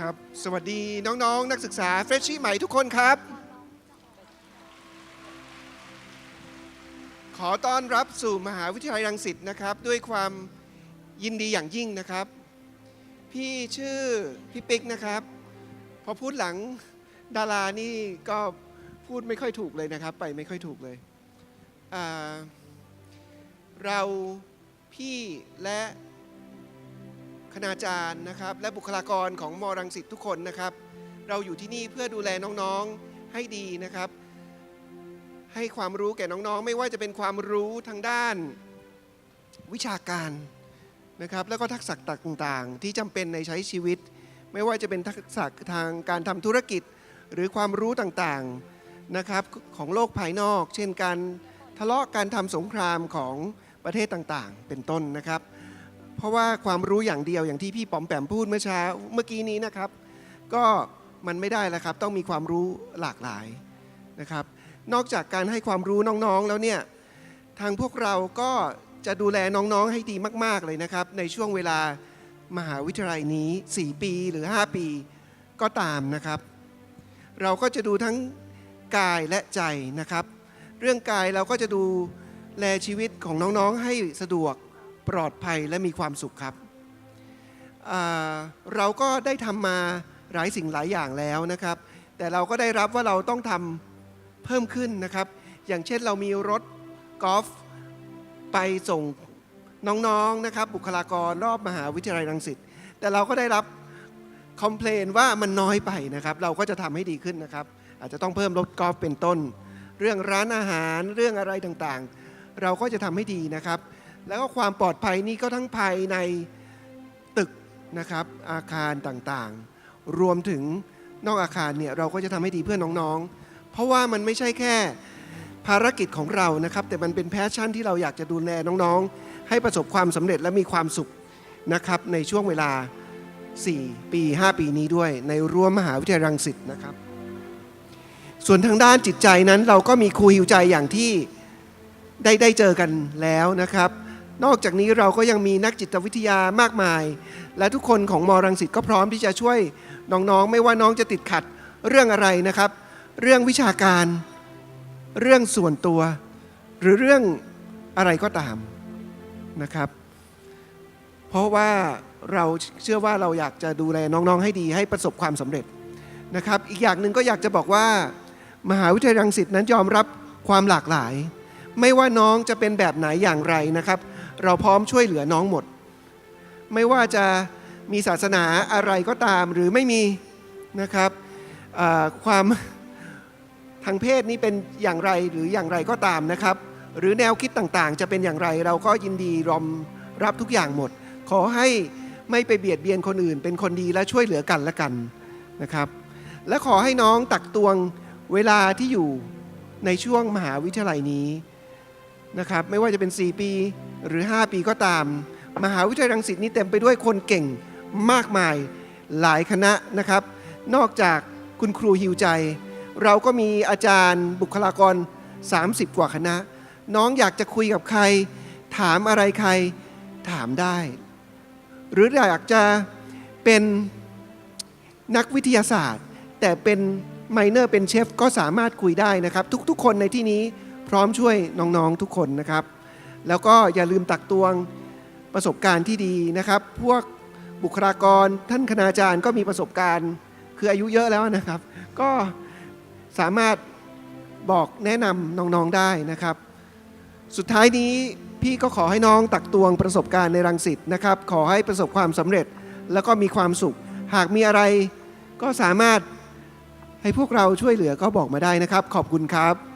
ครับ สวัสดีน้องๆนักศึกษาเฟรชชี่ใหม่ทุกคนครับ ขอต้อนรับสู่มหาวิทยาลัยรังสิตนะครับ ด้วยความยินดีอย่างยิ่งนะครับ พี่ชื่อพี่ปิ๊กนะครับ พอพูดหลังดารานี่ก็พูดไม่ค่อยถูกเลยนะครับ ไปไม่ค่อยถูกเลย เราพี่และ คณาจารย์นะครับ และบุคลากรของมรังสิตทุกคนนะครับ เราอยู่ที่นี่เพื่อดูแลน้องๆให้ดีนะครับ ให้ความรู้แก่น้องๆ ไม่ว่าจะเป็นความรู้ทางด้านวิชาการนะครับ แล้วก็ทักษะต่างๆ ที่จำเป็นในใช้ชีวิต ไม่ว่าจะเป็นทักษะทางการทำธุรกิจหรือความรู้ต่างๆนะครับของโลกภายนอก เช่นการทะเลาะการทำสงครามของประเทศต่างๆ เป็นต้นนะครับ เพราะว่าความรู้อย่างเดียวอย่างที่พี่ป๋อมแปมพูดเมื่อเช้าเมื่อกี้นี้นะครับ ก็มันไม่ได้แล้วครับ ต้องมีความรู้หลากหลายนะครับ นอกจากการให้ความรู้น้องๆแล้วเนี่ยทางพวกเราก็จะดูแลน้องๆให้ดีมาก ๆเลยนะครับ ในช่วงเวลามหาวิทยาลัยนี้ 4 ปีหรือ 5 ปีก็ตามนะครับ เราก็จะดูทั้งกายและใจนะครับ เรื่องกายเราก็จะดูแลชีวิตของน้องๆให้สะดวก ปลอดภัยและมีความสุขครับ เราก็ได้ทำมาหลายสิ่งหลายอย่างแล้วนะครับ แต่เราก็ได้รับว่าเราต้องทำเพิ่มขึ้นนะครับ อย่างเช่นเรามีรถกอล์ฟไปส่งน้องๆนะครับ บุคลากรรอบมหาวิทยาลัยรังสิตแต่เราก็ได้รับคอมเพลนว่ามันน้อยไปนะครับ เราก็จะทำให้ดีขึ้นนะครับ อาจจะต้องเพิ่มรถกอล์ฟเป็นต้น เรื่องร้านอาหารเรื่องอะไรต่างๆ เราก็จะทำให้ดีนะครับ แล้วก็ความปลอดภัยนี่ก็ทั้งภายในตึกนะครับอาคารต่างๆ รวมถึงนอกอาคารเนี่ยเราก็จะทำให้ดีเพื่อน้องๆ เพราะว่ามันไม่ใช่แค่ภารกิจของเรานะครับ แต่มันเป็นแพชชั่นที่เราอยากจะดูแลน้องๆ ให้ประสบความสำเร็จและมีความสุขนะครับในช่วงเวลา 4 ปี 5 ปีนี้ด้วย ในรั้วมหาวิทยาลัยรังสิตนะครับ ส่วนทางด้านจิตใจนั้นเราก็มีครูฮิวใจอย่างที่ได้ได้เจอกันแล้วนะครับ นอกจากนี้เราก็ยังมีนักจิตวิทยามากมาย และทุกคนของมรังสิตก็พร้อมที่จะช่วยน้องๆ ไม่ว่าน้องจะติดขัดเรื่องอะไรนะครับ เรื่องวิชาการ เรื่องส่วนตัว หรือเรื่องอะไรก็ตามนะครับ เพราะว่าเราเชื่อว่าเราอยากจะดูแลน้องๆ ให้ดีให้ประสบความสำเร็จนะครับ อีกอย่างหนึ่งก็อยากจะบอกว่า มหาวิทยาลัยรังสิตนั้นยอมรับความหลากหลาย ไม่ว่าน้องจะเป็นแบบไหนอย่างไรนะครับ เราพร้อมช่วยเหลือน้องหมด ไม่ว่าจะมีศาสนาอะไรก็ตามหรือไม่มีนะครับความทางเพศนี้เป็นอย่างไรหรืออย่างไรก็ตามนะครับ หรือแนวคิดต่างๆ จะเป็นอย่างไรเราก็ยินดีรอมรับทุกอย่างหมด ขอให้ไม่ไปเบียดเบียนคนอื่น เป็นคนดีและช่วยเหลือกันและกันนะครับ และขอให้น้องตักตวงเวลาที่อยู่ในช่วงมหาวิทยาลัยนี้นะครับ ไม่ว่าจะเป็น 4 ปี หรือ 5 ปีก็ตาม มหาวิทยาลัยรังสิตนี้เต็มไปด้วยคนเก่งมากมายหลายคณะนะครับ นอกจากคุณครูฮิวใจ เราก็มีอาจารย์บุคลากร 30 กว่าคณะ น้องอยากจะคุยกับใคร ถามอะไรใครถามได้ หรืออยากจะเป็นนักวิทยาศาสตร์ แต่เป็นไมเนอร์เป็นเชฟก็สามารถคุยได้นะครับ ทุกๆ คนในที่นี้พร้อมช่วยน้องๆทุกคนนะครับ แล้วก็อย่าลืมตักตวงประสบการณ์ที่ดีนะครับ พวกบุคลากรท่านคณาจารย์ก็มีประสบการณ์ คืออายุเยอะแล้วนะครับ ก็สามารถบอกแนะนำน้องๆได้นะครับ สุดท้ายนี้พี่ก็ขอให้น้องตักตวงประสบการณ์ในรังสิตนะครับ ขอให้ประสบความสำเร็จแล้วก็มีความสุข หากมีอะไรก็สามารถให้พวกเราช่วยเหลือก็บอกมาได้นะครับ ขอบคุณครับ